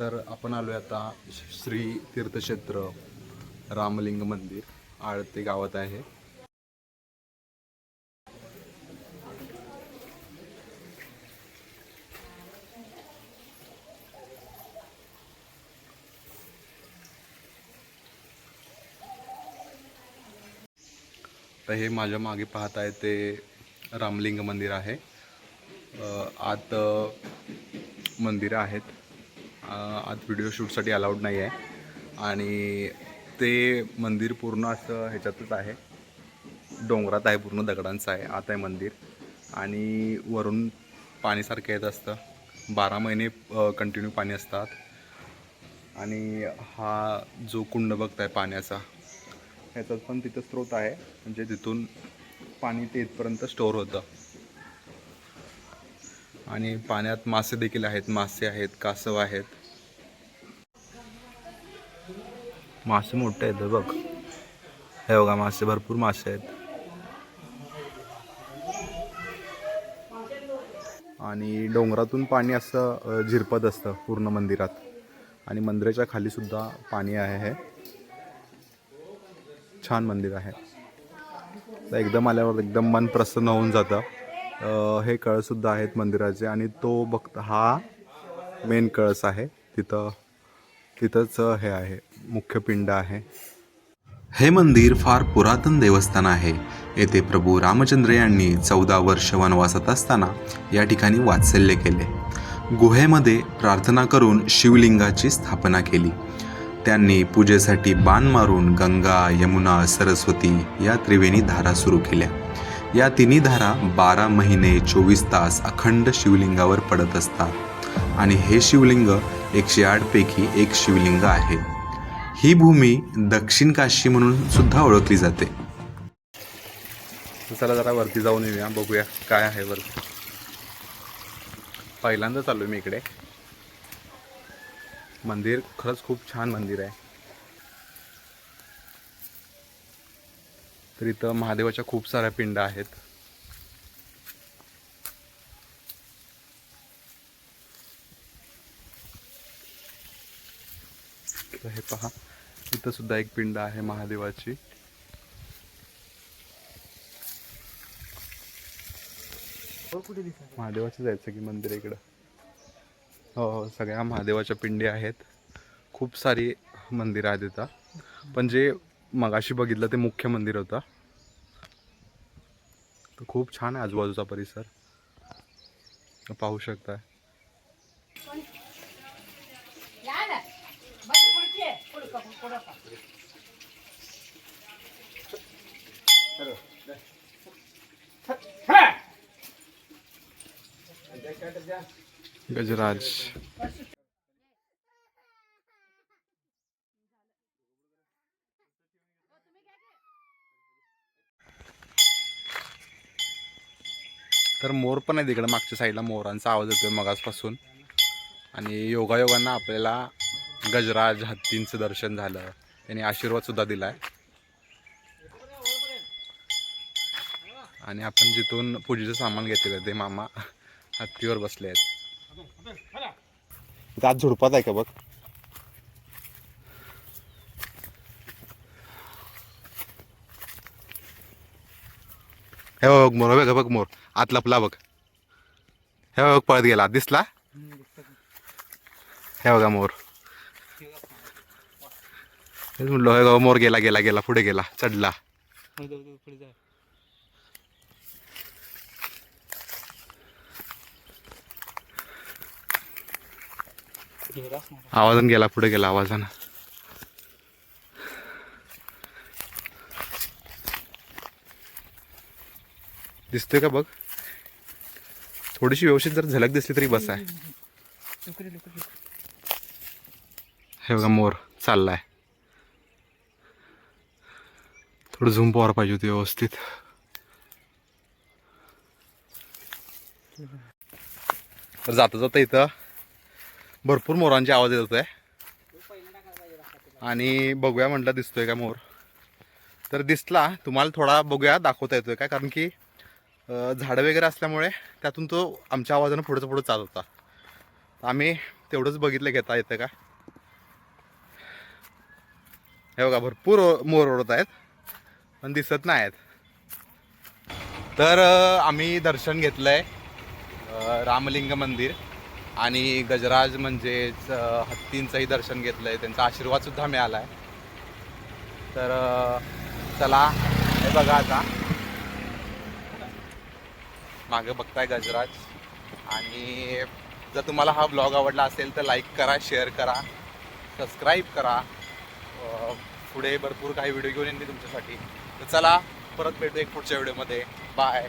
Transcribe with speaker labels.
Speaker 1: तर आपण आलो आहे आता श्री तीर्थक्षेत्र रामलिंग मंदिर. आळते गावात आहे. तर हे माझ्या मागे पाहत आहे ते रामलिंग मंदिर आहे. आत मंदिरं आहेत. आत व्हिडिओ शूटसाठी अलाउड नाही आहे आणि ते मंदिर पूर्ण असं ह्याच्यातच आहे. डोंगरात आहे पूर्ण दगडांचं आहे. आत आहे मंदिर. आणि वरून पाणीसारखं येत असतं. बारा महिने कंटिन्यू पाणी असतात. आणि हा जो कुंड बघताय पाण्याचा ह्याच्यात पण तिथं स्रोत आहे. म्हणजे तिथून पाणी ते इथपर्यंत स्टोअर होतं. आणि पाण्यात मासे देखील आहेत मासे आहेत कासव आहेत. मासे मोठे आहेत बघ. हे बघा मासे भरपूर मासे आहेत. आणि डोंगरातून पाणी असं झिरपत असतं पूर्ण मंदिरात. आणि मंदिराच्या खाली सुद्धा पाणी आहे हे. छान मंदिर आहे. तर एकदम आल्यावर एकदम मन प्रसन्न होऊन जातं. हे कळससुद्धा आहेत मंदिराचे आणि तो बघ हा मेन कळस आहे. तिथं तिथंच हे आहे मुख्य पिंड आहे.
Speaker 2: हे मंदिर फार पुरातन देवस्थान आहे. येथे प्रभू रामचंद्र यांनी चौदा वर्ष वनवासात असताना या ठिकाणी वात्सल्य केले. गुहेमध्ये प्रार्थना करून शिवलिंगाची स्थापना केली. त्यांनी पूजेसाठी बाण मारून गंगा यमुना सरस्वती या त्रिवेणी धारा सुरू केल्या. या तिन्ही धारा बारा महिने चोवीस तास अखंड शिवलिंगावर पडत असतात. आणि हे शिवलिंग एकशे आठपैकी एक शिवलिंग आहे. ही भूमी दक्षिण काशी म्हणून सुद्धा ओळखली जाते.
Speaker 1: चला जरा वरती जाऊन येऊया बघूया काय आहे वरती. पहिल्यांदा चाललो मी इकडे. मंदिर खरंच खूप छान मंदिर आहे. तर इथं महादेवाच्या खूप साऱ्या पिंड आहेत. तर हे पहा इथं सुद्धा एक पिंड आहे महादेवाची. महादेवाचं जायचं की मंदिर इकडं? हो हो सगळ्या महादेवाच्या पिंडी आहेत. खूप सारी मंदिरं आहेत इथं. पण जे मगाशी बघितलं ते मुख्य मंदिर होतं. तर खूप छान आहे आजूबाजूचा परिसर. पाहू शकता गजराज. तर मोर पण आहे तिकडं मागच्या साईडला मोरांचा आवाज येतोय मगासपासून. आणि योगायोगांना आपल्याला गजराज हत्तींचं दर्शन झालं. त्यांनी आशीर्वाद सुद्धा दिलाय. आणि आपण जिथून पूजेचं सामान घेतलेलं ते मामा हत्तीवर बसले आहेत. आज झुडपात आहे का बघ? हे बघ मोर बघ बघ मोर. आत लपला बघ. हे बघ पळत गेला. दिसला? हे बघा मोर. म्हणलो हे मोर गेला गेला गेला पुढे गेला चढला. आवाजान गेला पुढे गेला आवाजानं. दिसतोय का बघ? थोडीशी व्यवस्थित जर झलक दिसली तरी बस. आहे हे बघा मोर चाललाय. थोडं झूम पवार पाहिजे होती व्यवस्थित. तर जाता जाता इथं भरपूर मोरांचे आवाज येत होते. आणि बघूया म्हटलं दिसतोय का मोर? तर दिसला तुम्हाला थोडा बघूया दाखवता येतोय काय कारण की झाडं वगैरे असल्यामुळे त्यातून तो आमच्या आवाजानं पुढचं पुढं चालत होता. आम्ही तेवढंच बघितलं घेता येतं का? हे बघा भरपूर मोर ओढत आहेत पण दिसत नाही आहेत. तर आम्ही दर्शन घेतलंय आहे रामलिंग मंदिर आणि गजराज म्हणजेच हत्तींचंही दर्शन घेतलं आहे त्यांचा आशीर्वाद सुद्धा मिळाला आहे तर चला हे बघा आता. मागं बघताय गजराज. आणि जर तुम्हाला हा ब्लॉग आवडला असेल तर लाईक करा शेअर करा सबस्क्राईब करा. पुढे भरपूर काही व्हिडिओ घेऊन येईन मी तुमच्यासाठी. तर चला परत भेटू एक पुढच्या व्हिडिओमध्ये बाय